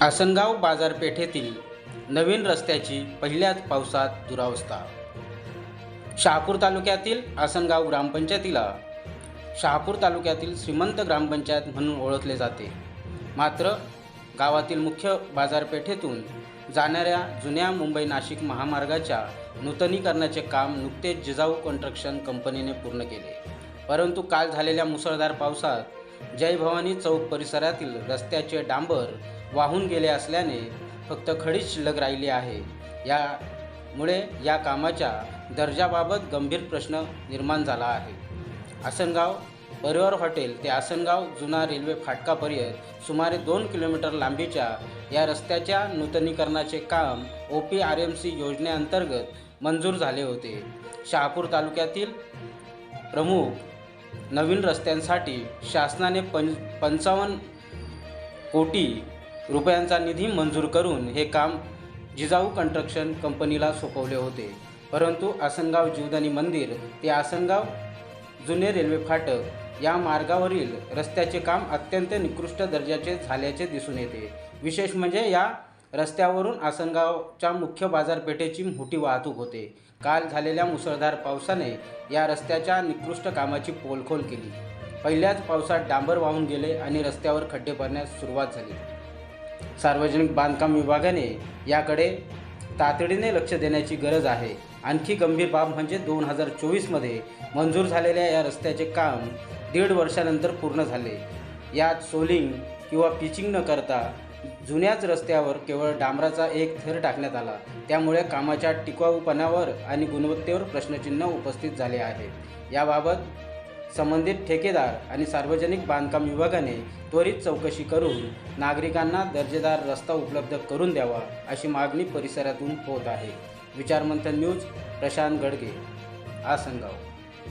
आसनगाव बाजारपेठेतील नवीन रस्त्याची पहिल्याच पावसात दुरावस्था. शहापूर तालुक्यातील आसनगाव ग्रामपंचायतीला शहापूर तालुक्यातील श्रीमंत ग्रामपंचायत म्हणून ओळखले जाते. मात्र गावातील मुख्य बाजारपेठेतून जाणाऱ्या जुन्या मुंबई नाशिक महामार्गाच्या नूतनीकरणाचे काम नुकतेच जिजाऊ कन्स्ट्रक्शन कंपनीने पूर्ण केले. परंतु काल झालेल्या मुसळधार पावसात जय भवानी चौक परिसरातील रस्त्याचे डांबर वाहून गेले असल्याने फक्त खडीच शिल्लक राहिली आहे. यामुळे या कामाच्या दर्जाबाबत गंभीर प्रश्न निर्माण झाला आहे. आसनगाव परिवार हॉटेल ते आसनगाव जुना रेल्वे फाटकापर्यंत सुमारे दोन किलोमीटर लांबीच्या या रस्त्याच्या नूतनीकरणाचे काम O P R M C योजनेअंतर्गत मंजूर झाले होते. शहापूर तालुक्यातील प्रमुख नवीन रस्त्यांसाठी शासनाने पं पंचावन्न कोटी रुपयांचा निधी मंजूर करून हे काम जिजाऊ कन्स्ट्रक्शन कंपनीला सोपवले होते. परंतु आसनगाव जीवदानी मंदिर ते आसनगाव जुने रेल्वे फाटक या मार्गावरील रस्त्याचे काम अत्यंत निकृष्ट दर्जाचे झाल्याचे दिसून येते. विशेष म्हणजे या रस्त्यावरून आसनगावच्या मुख्य बाजारपेठेची मोठी वाहतूक होते. काल झालेल्या मुसळधार पावसाने या रस्त्याच्या निकृष्ट कामाची पोलखोल केली. पहिल्याच पावसात डांबर वाहून गेले आणि रस्त्यावर खड्डे भरण्यास सुरुवात झाली. सार्वजनिक बांधकाम विभागाने याकडे तातडीने लक्ष देण्याची गरज आहे. आणखी गंभीर बाब म्हणजे दोन हजार चोवीसमध्ये मंजूर झालेल्या या रस्त्याचे काम दीड वर्षानंतर पूर्ण झाले. यात सोलिंग किंवा पिचिंग न करता जुन्याच रस्त्यावर केवळ डांबराचा एक थर टाकण्यात आला. त्यामुळे कामाच्या टिकाऊपणावर आणि गुणवत्तेवर प्रश्नचिन्ह उपस्थित झाले आहे. याबाबत संबंधित ठेकेदार आणि सार्वजनिक बांधकाम विभागाने त्वरित चौकशी करून नागरिकांना दर्जेदार रस्ता उपलब्ध करून द्यावा अशी मागणी परिसरातून होत आहे. विचारमंथन न्यूज प्रशांत गडगे आसनगाव.